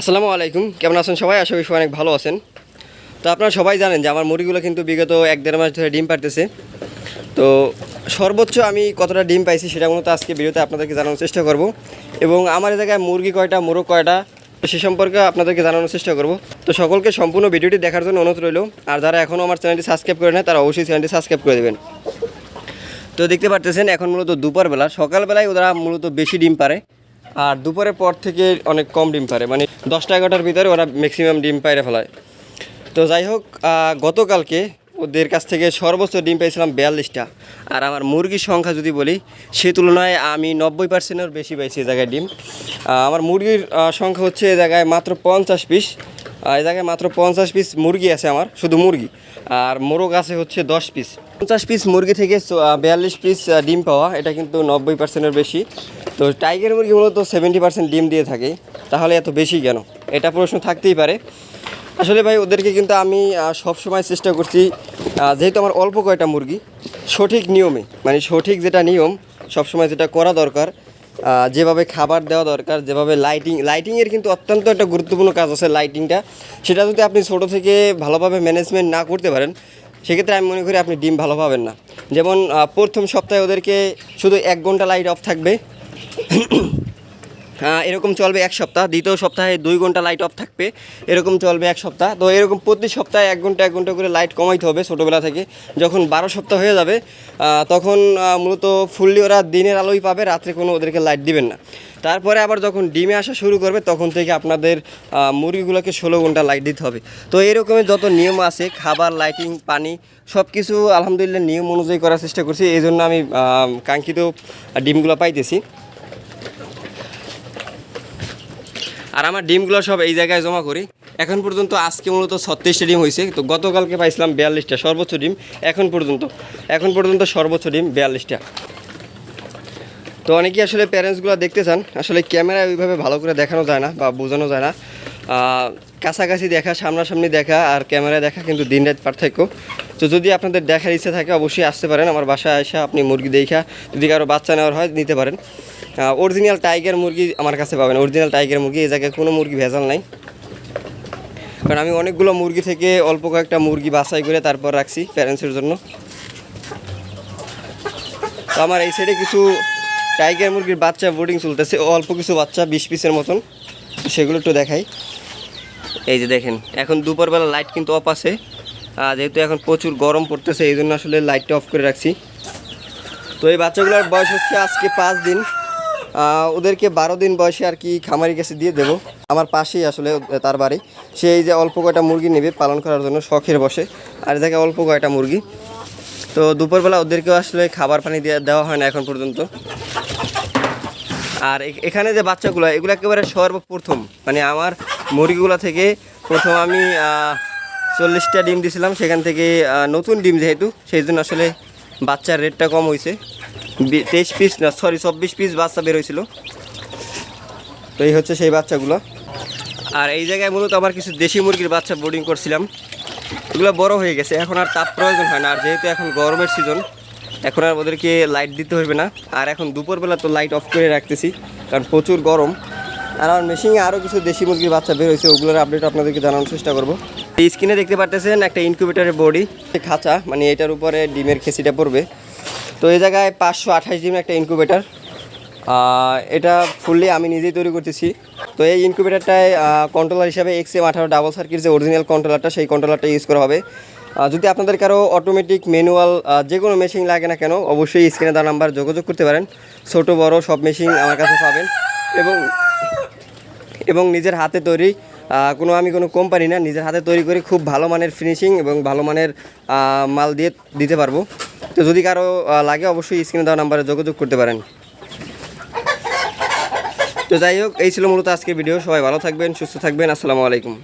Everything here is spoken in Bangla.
আসসালামু আলাইকুম। কেমন আছেন সবাই? আশা করি সবাই অনেক ভালো আছেন। তো আপনারা সবাই জানেন যে আমার মুরগিগুলো কিন্তু বিগত এক দেড় মাস ধরে ডিম পারতেছে তো সর্বোচ্চ আমি কতটা ডিম পাইছি সেটা মূলত আজকে ভিডিওতে আপনাদেরকে জানানোর চেষ্টা করব এবং আমার জায়গায় মুরগি কয়টা, মোরগ কয়টা, সে সম্পর্কে আপনাদেরকে জানানোর চেষ্টা করব। তো সকলকে সম্পূর্ণ ভিডিওটি দেখার জন্য অনুরোধ রইল। আর যারা এখনও আমার চ্যানেলটি সাবস্ক্রাইব করে নেয় তারা অবশ্যই চ্যানেলটি সাবস্ক্রাইব করে দেবেন। তো দেখতে পারতেছেন, এখন মূলত দুপুরবেলা। সকালবেলায় ওরা মূলত বেশি ডিম পারে আর দুপুরের পর থেকে অনেক কম ডিম পারে। মানে দশটা এগারোটার ভিতরে ওরা ম্যাক্সিমাম ডিম পাইরে ফেলায়। তো যাই হোক গতকালকে ওদের কাছ থেকে সর্বোচ্চ ডিম পেয়েছিলাম বিয়াল্লিশটা। আর আমার মুরগির সংখ্যা যদি বলি, সে তুলনায় আমি নব্বই পার্সেন্টের বেশি পাইছি এই জায়গায় ডিম। আমার মুরগির সংখ্যা হচ্ছে এই জায়গায় মাত্র পঞ্চাশ পিস। এই জায়গায় মাত্র পঞ্চাশ পিস মুরগি আছে আমার, শুধু মুরগি। আর মোরগ আছে হচ্ছে দশ পিস পঞ্চাশ পিস মুরগি থেকে বিয়াল্লিশ পিস ডিম পাওয়া, এটা কিন্তু নব্বই পার্সেন্টের বেশি। তো টাইগার মুরগি মূলত সেভেন্টি পার্সেন্ট ডিম দিয়ে থাকে। তাহলে এত বেশি কেন? এটা প্রশ্ন থাকতেই পারে। আসলে ভাই, ওদেরকে কিন্তু আমি সব সময় চেষ্টা করছি যেহেতু আমার অল্প কয়টা মুরগি, সঠিক নিয়মে মানে সঠিক যেটা নিয়ম, সবসময় যেটা করা দরকার যেভাবে খাবার দেওয়া দরকার, যেভাবে লাইটিং লাইটিংয়ের কিন্তু অত্যন্ত একটা গুরুত্বপূর্ণ কাজ আছে লাইটিংটা সেটা যদি আপনি ছোটো থেকে ভালোভাবে ম্যানেজমেন্ট না করতে পারেন, সেক্ষেত্রে আমি মনে করি আপনি ডিম ভালো পাবেন না। যেমন প্রথম সপ্তাহে ওদেরকে শুধু এক ঘণ্টা লাইট অফ থাকবে। এরকম চলবে এক সপ্তাহ, দ্বিতীয় সপ্তাহে দুই ঘণ্টা লাইট অফ থাকবে, এরকম চলবে এক সপ্তাহ। তো এরকম প্রতি সপ্তাহে এক ঘণ্টা এক ঘণ্টা করে লাইট কমাইতে হবে ছোটোবেলা থেকে। যখন বারো সপ্তাহ হয়ে যাবে তখন মূলত ফুললি ওরা দিনের আলোই পাবে, রাত্রে কোনো ওদেরকে লাইট দিবেন না। তারপরে আবার যখন ডিমে আসা শুরু করবে, তখন থেকে আপনাদের মুরগিগুলোকে ষোলো ঘণ্টা লাইট দিতে হবে। তো এরকমের যত নিয়ম আছে, খাবার লাইটিং পানি সব কিছু আলহামদুলিল্লাহ নিয়ম অনুযায়ী করার চেষ্টা করছি। এই জন্য আমি কাঙ্ক্ষিত ডিমগুলো পাইতেছি। আর আমার ডিমগুলো সব এই জায়গায় জমা করি। এখন পর্যন্ত আজকে মূলত ছত্রিশটা ডিম হয়েছে, তো গতকালকে পাইছিলাম বিয়াল্লিশটা, সর্বোচ্চ ডিম এখন পর্যন্ত এখন পর্যন্ত সর্বোচ্চ ডিম বিয়াল্লিশটা। তো অনেকেই আসলে প্যারেন্টসগুলো দেখতে চান, আসলে ক্যামেরায় ওইভাবে ভালো করে দেখানো যায় না বা বোঝানো যায় না। কাছাকাছি দেখা, সামনাসামনি দেখা আর ক্যামেরায় দেখা কিন্তু দিন রাত পার্থক্য। তো যদি আপনাদের দেখার ইচ্ছা থাকে, অবশ্যই আসতে পারেন। আমার বাসায় এসে আপনি মুরগি দেখা, যদি কারও বাচ্চা নেওয়ার হয়, নিতে পারেন। অরিজিনাল টাইগার মুরগি আমার কাছে পাবেন। অরিজিনাল টাইগার মুরগি, এই জায়গায় কোনো মুরগি ভেজাল নাই। কারণ আমি অনেকগুলো মুরগি থেকে অল্প কয়েকটা মুরগি বাছাই করে তারপর রাখছি প্যারেন্টসের জন্য। তো আমার এই সাইডে কিছু টাইগার মুরগির বাচ্চা বোর্ডিং চলতেছে। অল্প কিছু বাচ্চা, বিশ পিসের মতন। সেগুলো একটু দেখাই। এই যে দেখেন এখন দুপুরবেলা লাইট কিন্তু অফ আছে। আহ, যেহেতু এখন প্রচুর গরম পড়তেছে এই জন্য আসলে লাইটটা অফ করে রাখছি। তো এই বাচ্চাগুলোর বয়স হচ্ছে আজকে পাঁচ দিন। ওদেরকে বারো দিন বয়সে আর কি খামারি কাছে দিয়ে দেবো। আমার পাশেই আসলে তার বাড়ি। সে এই যে অল্প কয়টা মুরগি নেবে পালন করার জন্য শখের বসে। আর জায়গায় অল্প কয়টা মুরগি। তো দুপুরবেলা ওদেরকেও আসলে খাবার পানি দেওয়া হয় না এখন পর্যন্ত। আর এখানে যে বাচ্চাগুলো, এগুলো একেবারে সর্বপ্রথম। মানে আমার মুরগিগুলো থেকে প্রথম আমি চল্লিশটা ডিম দিয়েছিলাম সেখান থেকে নতুন ডিম যেহেতু, সেই জন্য আসলে বাচ্চার রেটটা কম হয়েছে তেইশ পিস না সরি চব্বিশ পিস বাচ্চা বের হয়েছিল তো এই হচ্ছে সেই বাচ্চাগুলো। আর এই জায়গায় মূলত আমার কিছু দেশি মুরগির বাচ্চা বোর্ডিং করছিলাম। এগুলো বড় হয়ে গেছে, এখন আর তাপ প্রয়োজন হয় না, আর যেহেতু এখন গরমের সিজন এখন আর ওদেরকে লাইট দিতে হবে না। আর এখন দুপুরবেলা তো লাইট অফ করে রাখতেছি, কারণ প্রচুর গরম। আর আমার মেশিনে আরও কিছু দেশি মুরগির বাচ্চা বের হয়েছে, ওগুলোর আপডেট আপনাদেরকে জানানোর চেষ্টা করব। এই স্ক্রিনে দেখতে পারতেছেন একটা ইনকিউবেটারের বডি খাঁচা মানে এটার উপরে ডিমের খেসিটা পড়বে। তো এই জায়গায় পাঁচশো আঠাশ ডিমের একটা ইনকিউবেটার এটা ফুললি আমি নিজেই তৈরি করতেছি। তো এই ইনকিউবেটারটায় কন্ট্রোলার হিসাবে এক্স এম আঠারো ডাবল সার্কিট যে অরিজিনাল কন্ট্রোলারটা সেই কন্ট্রোলারটা ইউজ করা হবে। যদি আপনাদের কারও অটোমেটিক ম্যানুয়াল যে কোনো মেশিন লাগে না কেন, অবশ্যই স্ক্রিনে দেওয়া নাম্বার যোগাযোগ করতে পারেন। ছোট, বড় সব মেশিন আমার কাছে পাবেন। এবং এবং নিজের হাতে তৈরি কোনো আমি কোনো কোম্পানি না, নিজের হাতে তৈরি করে খুব ভালো মানের ফিনিশিং এবং ভালো মানের মাল দিয়ে দিতে পারব। তো যদি কারও লাগে অবশ্যই স্ক্রিনে দেওয়া নাম্বারে যোগাযোগ করতে পারেন। তো যাই হোক, এই ছিল মূলত আজকের ভিডিও সবাই ভালো থাকবেন, সুস্থ থাকবেন। আসসালামু আলাইকুম।